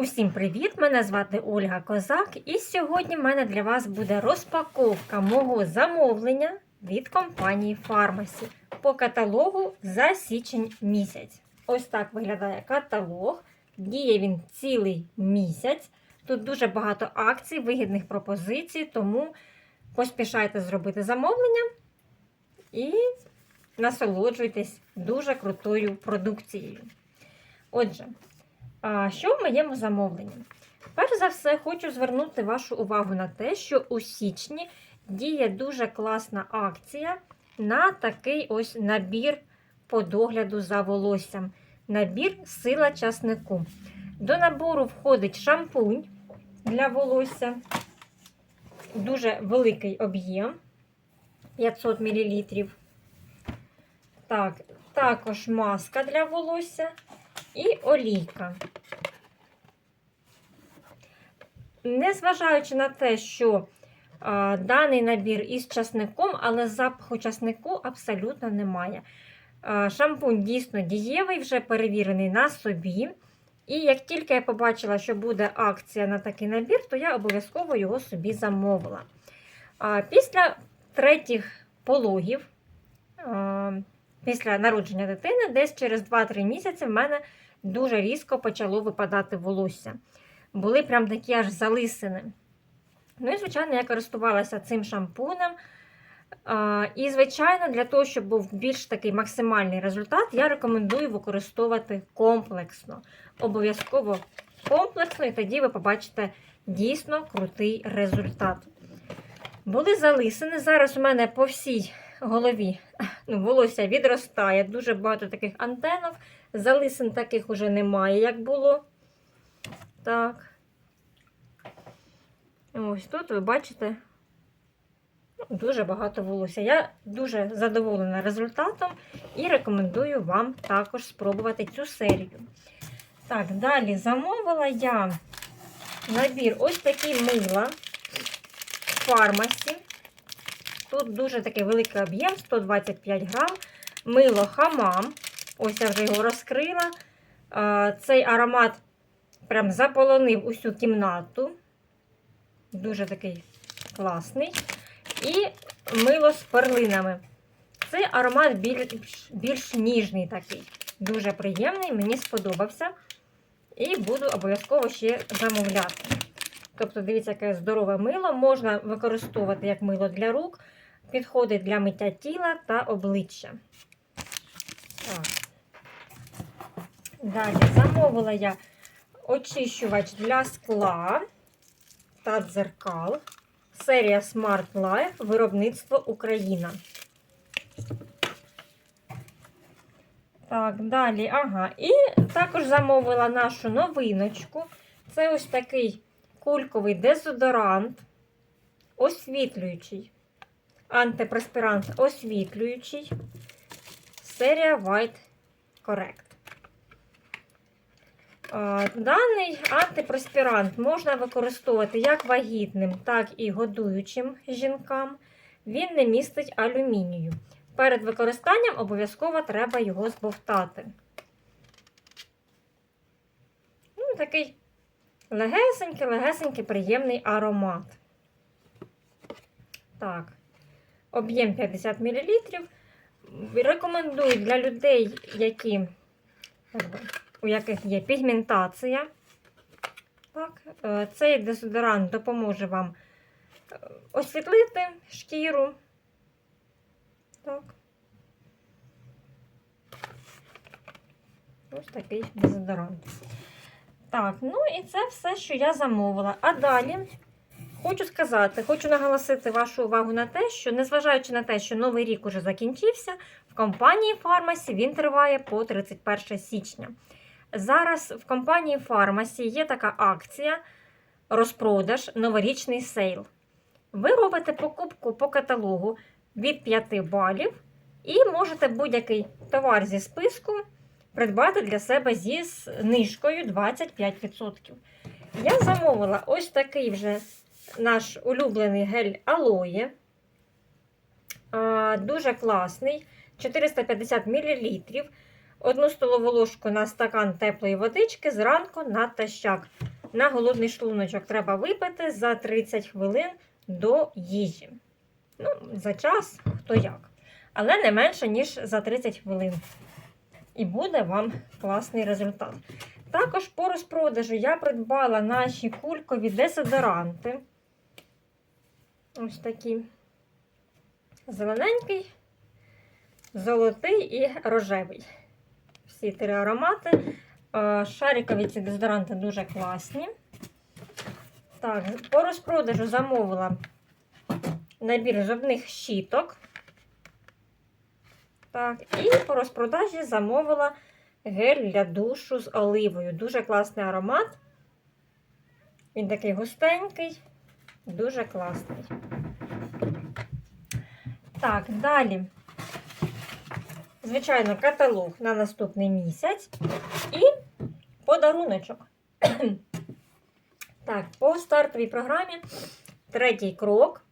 Усім привіт! Мене звати Ольга Козак, і сьогодні в мене для вас буде розпаковка мого замовлення від компанії Pharmacy по каталогу за січень місяць. Ось так виглядає каталог. Діє він цілий місяць. Тут дуже багато акцій, вигідних пропозицій, тому поспішайте зробити замовлення і насолоджуйтесь дуже крутою продукцією. Отже, що в моєму замовленні? Перш за все, хочу звернути вашу увагу на те, що у січні діє дуже класна акція на такий ось набір по догляду за волоссям. Набір сила часнику. До набору входить шампунь для волосся, дуже великий об'єм 500 мл. Так, також маска для волосся і олійка. Незважаючи на те, що а, даний набір із часником, але запаху часнику абсолютно немає. А, шампунь дійсно дієвий, вже перевірений на собі. І як тільки я побачила, що буде акція на такий набір, то я обов'язково його собі замовила. А, після третіх пологів, а, після народження дитини, десь через 2-3 місяці в мене дуже різко почало випадати волосся. Були прям такі аж залисини. Ну і, звичайно, я користувалася цим шампунем. І, звичайно, для того, щоб був більш такий максимальний результат, я рекомендую використовувати комплексно. Обов'язково комплексно, і тоді ви побачите дійсно крутий результат. Були залисини. Зараз у мене по всій голові ну, волосся відростає, дуже багато таких антенок. Залисин таких уже немає, як було. Так. Ось тут ви бачите ну, дуже багато волосся. Я дуже задоволена результатом і рекомендую вам також спробувати цю серію. Так, далі замовила я набір ось такий мила фармасі. Тут дуже такий великий об'єм, 125 грам. Мило хамам. Ось я вже його розкрила. Цей аромат прям заполонив усю кімнату. Дуже такий класний. І мило з перлинами. Цей аромат більш, більш ніжний такий. Дуже приємний, мені сподобався. І буду обов'язково ще замовляти. Тобто, дивіться, яке здорове мило. Можна використовувати як мило для рук, підходить для миття тіла та обличчя. Так. Далі замовила я очищувач для скла та дзеркал. Серія Smart Life, виробництво Україна. Так, далі, ага. І також замовила нашу новиночку. Це ось такий кульковий дезодорант, освітлюючий, антипреспірант освітлюючий. Серія White Correct. Даний антипроспірант можна використовувати як вагітним, так і годуючим жінкам. Він не містить алюмінію. Перед використанням обов'язково треба його збовтати. Ну, Такий легесенький, легесенький, приємний аромат. Так, об'єм 50 мл. Рекомендую для людей, які у яких є пігментація. Так, е, Цей дезодорант допоможе вам е, освітлити шкіру. Так. Ось такий дезодорант. Так, ну і це все, що я замовила. А далі хочу сказати, хочу наголосити вашу увагу на те, що, незважаючи на те, що новий рік уже закінчився, в компанії Фармасі він триває по 31 січня. Зараз в компанії Фармасі є така акція розпродаж новорічний сейл. Ви робите покупку по каталогу від 5 балів і можете будь-який товар зі списку придбати для себе зі знижкою 25%. Я замовила ось такий вже наш улюблений гель алоє. Дуже класний, 450 мл. Одну столову ложку на стакан теплої водички зранку натощак. на голодний шлуночок треба випити за 30 хвилин до їжі. Ну, за час, хто як. Але не менше, ніж за 30 хвилин. І буде вам класний результат. Також по розпродажу я придбала наші кулькові дезодоранти. Ось такі. Зелененький, золотий і рожевий. Всі три аромати. Шарикові ці дезодоранти дуже класні. Так, по розпродажу замовила набір зубних щіток. Так, і по розпродажі замовила гель для душу з оливою. Дуже класний аромат. Він такий густенький, дуже класний. Так, далі. Звичайно, каталог на наступний місяць і подаруночок. так, по стартовій програмі третій крок.